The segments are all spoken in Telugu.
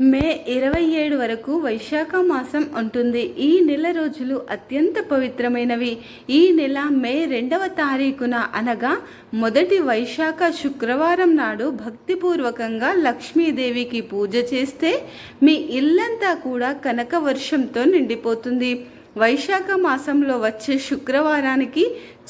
మే ఇరవై ఏడు వరకు వైశాఖ మాసం ఉంటుంది ఈ నెల రోజులు అత్యంత పవిత్రమైనవి. ఈ నెల మే రెండవ తారీఖున అనగా మొదటి వైశాఖ శుక్రవారం నాడు భక్తిపూర్వకంగా లక్ష్మీదేవికి పూజ చేస్తే మీ ఇల్లంతా కూడా కనక వర్షంతో నిండిపోతుంది. వైశాఖ మాసంలో వచ్చే శుక్రవారానికి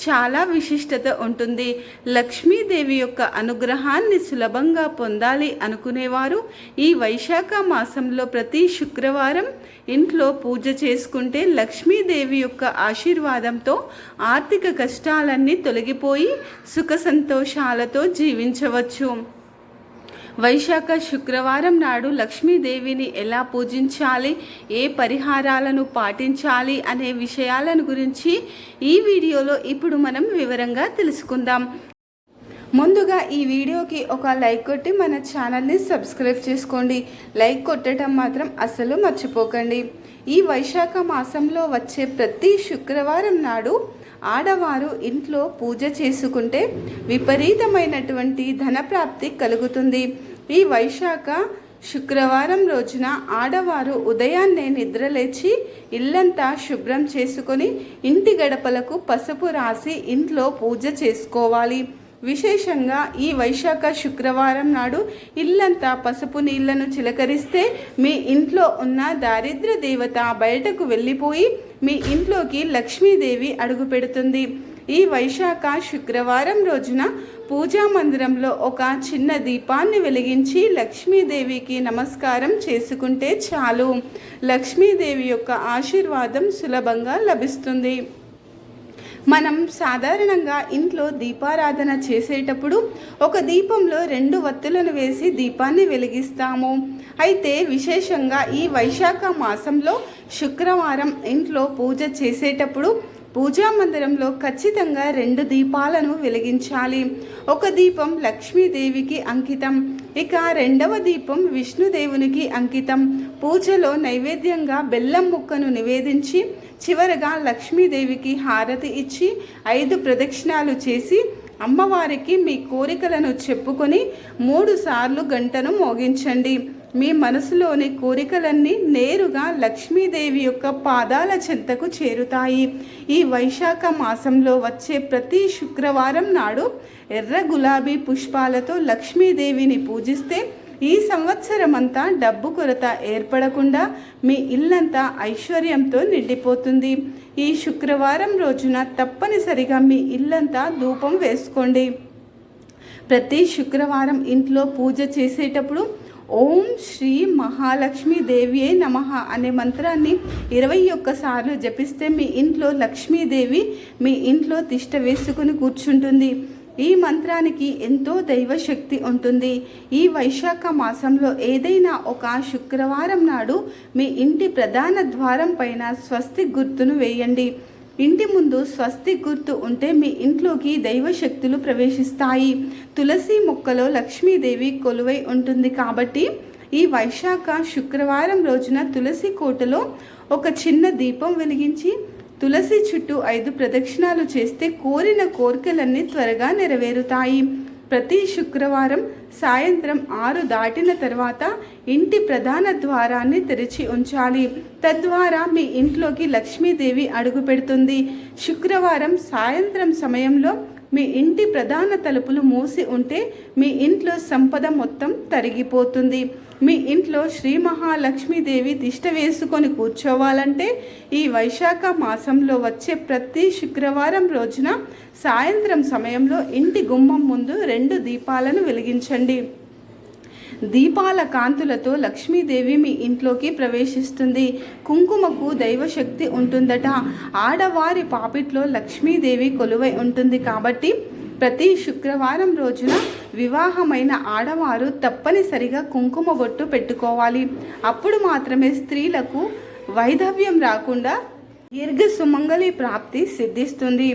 చాలా విశిష్టత ఉంటుంది. లక్ష్మీదేవి యొక్క అనుగ్రహాన్ని సులభంగా పొందాలి అనుకునేవారు. ఈ వైశాఖ మాసంలో ప్రతి శుక్రవారం ఇంట్లో పూజ చేసుకుంటే లక్ష్మీదేవి యొక్క ఆశీర్వాదంతో ఆర్థిక కష్టాలన్నీ తొలగిపోయి సుఖ సంతోషాలతో జీవించవచ్చు. వైశాఖ శుక్రవారం నాడు లక్ష్మీదేవిని ఎలా పూజించాలి? ఏ పరిహారాలను పాటించాలి? అనే విషయాలను గురించి ఈ వీడియోలో ఇప్పుడు మనం వివరంగా తెలుసుకుందాం. ముందుగా ఈ వీడియోకి ఒక లైక్ కొట్టి మన ఛానల్ని సబ్స్క్రైబ్ చేసుకోండి. లైక్ కొట్టడం మాత్రం అసలు మర్చిపోకండి. ఈ వైశాఖ మాసంలో వచ్చే ప్రతి శుక్రవారం నాడు ఆడవారు ఇంట్లో పూజ చేసుకుంటే విపరీతమైనటువంటి ధనప్రాప్తి కలుగుతుంది. ఈ వైశాఖ శుక్రవారం రోజున ఆడవారు ఉదయాన్నే నిద్రలేచి ఇల్లంతా శుభ్రం చేసుకొని ఇంటి గడపలకు పసుపు రాసి ఇంట్లో పూజ చేసుకోవాలి. విశేషంగా ఈ వైశాఖ శుక్రవారం నాడు ఇల్లంతా పసుపు నీళ్ళను చిలకరిస్తే మీ ఇంట్లో ఉన్న దారిద్ర దేవత బయటకు వెళ్ళిపోయి మీ ఇంట్లోకి లక్ష్మీదేవి అడుగు పెడుతుంది. ఈ వైశాఖ శుక్రవారం రోజున పూజా మందిరంలో ఒక చిన్న దీపాన్ని వెలిగించి లక్ష్మీదేవికి నమస్కారం చేసుకుంటే చాలు. లక్ష్మీదేవి యొక్క ఆశీర్వాదం సులభంగా లభిస్తుంది. మనం సాధారణంగా ఇంట్లో దీపారాధన చేసేటప్పుడు ఒక దీపంలో రెండు వత్తులను వేసి దీపాన్ని వెలిగిస్తాము. అయితే విశేషంగా ఈ వైశాఖ మాసంలో శుక్రవారం ఇంట్లో పూజ చేసేటప్పుడు పూజా మందిరంలో ఖచ్చితంగా రెండు దీపాలను వెలిగించాలి. ఒక దీపం లక్ష్మీదేవికి అంకితం ఇక రెండవ దీపం విష్ణుదేవునికి అంకితం. పూజలో నైవేద్యంగా బెల్లం ముక్కను నివేదించి చివరగా లక్ష్మీదేవికి హారతి ఇచ్చి ఐదు ప్రదక్షిణాలు చేసి అమ్మవారికి మీ కోరికలను చెప్పుకొని మూడు సార్లు గంటను మోగించండి. మీ మనసులోని కోరికలన్నీ నేరుగా లక్ష్మీదేవి యొక్క పాదాల చెంతకు చేరుతాయి. ఈ వైశాఖ మాసంలో వచ్చే ప్రతి శుక్రవారం నాడు ఎర్ర గులాబీ పుష్పాలతో లక్ష్మీదేవిని పూజిస్తే ఈ సంవత్సరం అంతా డబ్బు కొరత ఏర్పడకుండా మీ ఇల్లంతా ఐశ్వర్యంతో నిండిపోతుంది. ఈ శుక్రవారం రోజున తప్పనిసరిగా మీ ఇల్లంతా ధూపం వేసుకోండి. ప్రతి శుక్రవారం ఇంట్లో పూజ చేసేటప్పుడు ఓం శ్రీ మహాలక్ష్మీ దేవియే నమ అనే మంత్రాన్ని ఇరవై ఒక్కసార్లు జపిస్తే మీ ఇంట్లో లక్ష్మీదేవి మీ ఇంట్లో తిష్ట వేసుకుని కూర్చుంటుంది. ఈ మంత్రానికి ఎంతో దైవశక్తి ఉంటుంది. ఈ వైశాఖ మాసంలో ఏదైనా ఒక శుక్రవారం నాడు మీ ఇంటి ప్రధాన ద్వారం పైన స్వస్తి గుర్తును వేయండి. ఇంటి ముందు స్వస్తి గుర్తు ఉంటే మీ ఇంట్లోకి దైవశక్తులు ప్రవేశిస్తాయి. తులసి మొక్కలో లక్ష్మీదేవి కొలువై ఉంటుంది కాబట్టి ఈ వైశాఖ శుక్రవారం రోజున తులసి కోటలో ఒక చిన్న దీపం వెలిగించి తులసి చుట్టూ ఐదు ప్రదక్షిణాలు చేస్తే కోరిన కోరికలన్నీ త్వరగా నెరవేరుతాయి. ప్రతి శుక్రవారం సాయంత్రం ఆరు దాటిన తర్వాత ఇంటి ప్రధాన ద్వారాన్ని తెరిచి ఉంచాలి. తద్వారా మీ ఇంట్లోకి లక్ష్మీదేవి అడుగు పెడుతుంది. శుక్రవారం సాయంత్రం సమయంలో మీ ఇంటి ప్రధాన తలుపులు మూసి ఉంటే మీ ఇంట్లో సంపద మొత్తం తరిగిపోతుంది. మీ ఇంట్లో శ్రీ మహాలక్ష్మీదేవి తిష్ట వేసుకొని కూర్చోవాలంటే ఈ వైశాఖ మాసంలో వచ్చే ప్రతి శుక్రవారం రోజున సాయంత్రం సమయంలో ఇంటి గుమ్మం ముందు రెండు దీపాలను వెలిగించండి. దీపాల కాంతులతో లక్ష్మీదేవి మీ ఇంట్లోకి ప్రవేశిస్తుంది. కుంకుమకు దైవశక్తి ఉంటుందట. ఆడవారి పాపిట్లో లక్ష్మీదేవి కొలువై ఉంటుంది కాబట్టి ప్రతి శుక్రవారం రోజున వివాహమైన ఆడవారు తప్పనిసరిగా కుంకుమ బొట్టు పెట్టుకోవాలి. అప్పుడు మాత్రమే స్త్రీలకు వైధవ్యం రాకుండా దీర్ఘ సుమంగళి ప్రాప్తి సిద్ధిస్తుంది.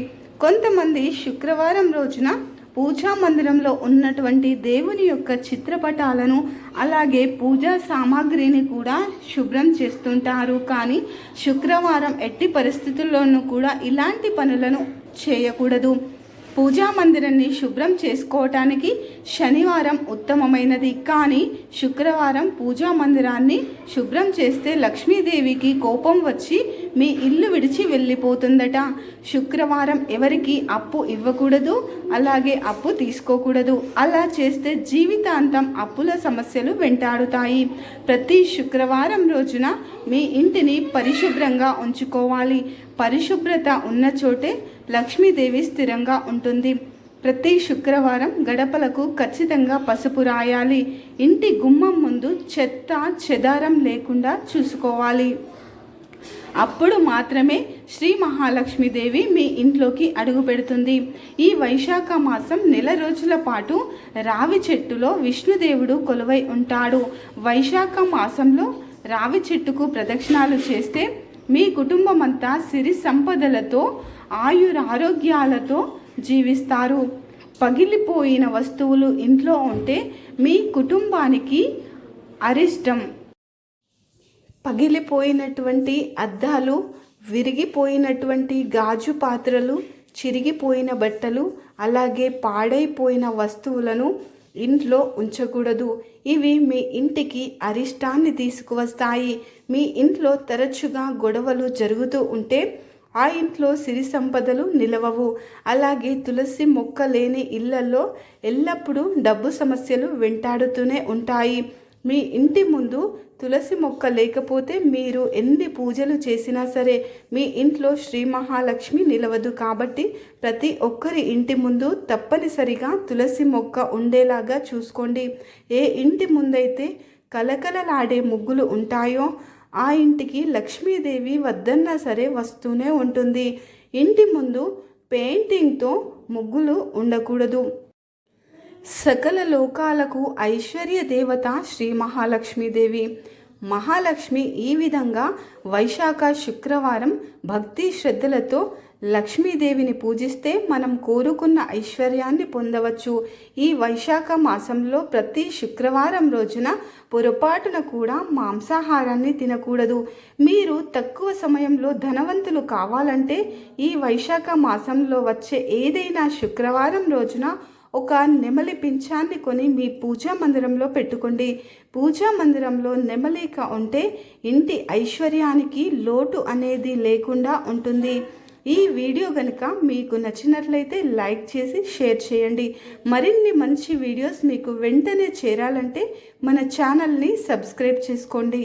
కొంతమంది శుక్రవారం రోజున పూజా మందిరంలో ఉన్నటువంటి దేవుని యొక్క చిత్రపటాలను అలాగే పూజా సామాగ్రిని కూడా శుభ్రం చేస్తుంటారు. కానీ శుక్రవారం ఎట్టి పరిస్థితుల్లోనూ కూడా ఇలాంటి పనులను చేయకూడదు. పూజా మందిరాన్ని శుభ్రం చేసుకోవటానికి శనివారం ఉత్తమమైనది. కానీ శుక్రవారం పూజా మందిరాన్ని శుభ్రం చేస్తే లక్ష్మీదేవికి కోపం వచ్చి మీ ఇల్లు విడిచి వెళ్ళిపోతుందట. శుక్రవారం ఎవరికి అప్పు ఇవ్వకూడదు. అలాగే అప్పు తీసుకోకూడదు. అలా చేస్తే జీవితాంతం అప్పుల సమస్యలు వెంటాడుతాయి. ప్రతి శుక్రవారం రోజున మీ ఇంటిని పరిశుభ్రంగా ఉంచుకోవాలి. పరిశుభ్రత ఉన్న చోటే లక్ష్మీదేవి స్థిరంగా ఉంటుంది. ప్రతి శుక్రవారం గడపలకు ఖచ్చితంగా పసుపు రాయాలి. ఇంటి గుమ్మం ముందు చెత్త చెదారం లేకుండా చూసుకోవాలి. అప్పుడు మాత్రమే శ్రీ మహాలక్ష్మీదేవి మీ ఇంట్లోకి అడుగు పెడుతుంది. ఈ వైశాఖ మాసం నెల రోజుల పాటు రావి చెట్టులో విష్ణుదేవుడు కొలువై ఉంటాడు. వైశాఖ మాసంలో రావి చెట్టుకు ప్రదక్షిణాలు చేస్తే మీ కుటుంబమంతా సిరి సంపదలతో ఆయురారోగ్యాలతో జీవిస్తారు. పగిలిపోయిన వస్తువులు ఇంట్లో ఉంటే మీ కుటుంబానికి అరిష్టం. పగిలిపోయినటువంటి అద్దాలు విరిగిపోయినటువంటి గాజు పాత్రలు చిరిగిపోయిన బట్టలు అలాగే పాడైపోయిన వస్తువులను ఇంట్లో ఉంచకూడదు. ఇవి మీ ఇంటికి అరిష్టాన్ని తీసుకువస్తాయి. మీ ఇంట్లో తరచుగా గొడవలు జరుగుతూ ఉంటే ఆ ఇంట్లో సిరి సంపదలు నిలవవు. అలాగే తులసి మొక్క లేని ఇళ్ళలో ఎల్లప్పుడూ డబ్బు సమస్యలు వెంటాడుతూనే ఉంటాయి. మీ ఇంటి ముందు తులసి మొక్క లేకపోతే మీరు ఎన్ని పూజలు చేసినా సరే మీ ఇంట్లో శ్రీ మహాలక్ష్మి నిలవదు కాబట్టి ప్రతి ఒక్కరి ఇంటి ముందు తప్పనిసరిగా తులసి మొక్క ఉండేలాగా చూసుకోండి. ఏ ఇంటి ముందైతే కలకలలాడే ముగ్గులు ఉంటాయో ఆ ఇంటికి లక్ష్మీదేవి వద్దన్నా సరే వస్తూనే ఉంటుంది. ఇంటి ముందు పెయింటింగ్తో ముగ్గులు ఉండకూడదు. సకల లోకాలకు ఐశ్వర్య దేవత శ్రీ మహాలక్ష్మీదేవి. మహాలక్ష్మి ఈ విధంగా వైశాఖ శుక్రవారం భక్తి శ్రద్ధలతో లక్ష్మీదేవిని పూజిస్తే మనం కోరుకున్న ఐశ్వర్యాన్ని పొందవచ్చు. ఈ వైశాఖ మాసంలో ప్రతి శుక్రవారం రోజున పొరపాటున కూడా మాంసాహారాన్ని తినకూడదు. మీరు తక్కువ సమయంలో ధనవంతులు కావాలంటే ఈ వైశాఖ మాసంలో వచ్చే ఏదైనా శుక్రవారం రోజున ఒక నెమలి పింఛాన్ని కొని మీ పూజా మందిరంలో పెట్టుకోండి. పూజా మందిరంలో నెమలిక ఉంటే ఇంటి ఐశ్వర్యానికి లోటు అనేది లేకుండా ఉంటుంది. ఈ వీడియో కనుక మీకు నచ్చినట్లయితే లైక్ చేసి షేర్ చేయండి. మరిన్ని మంచి వీడియోస్ మీకు వెంటనే చేరాలంటే మన ఛానల్ని సబ్స్క్రైబ్ చేసుకోండి.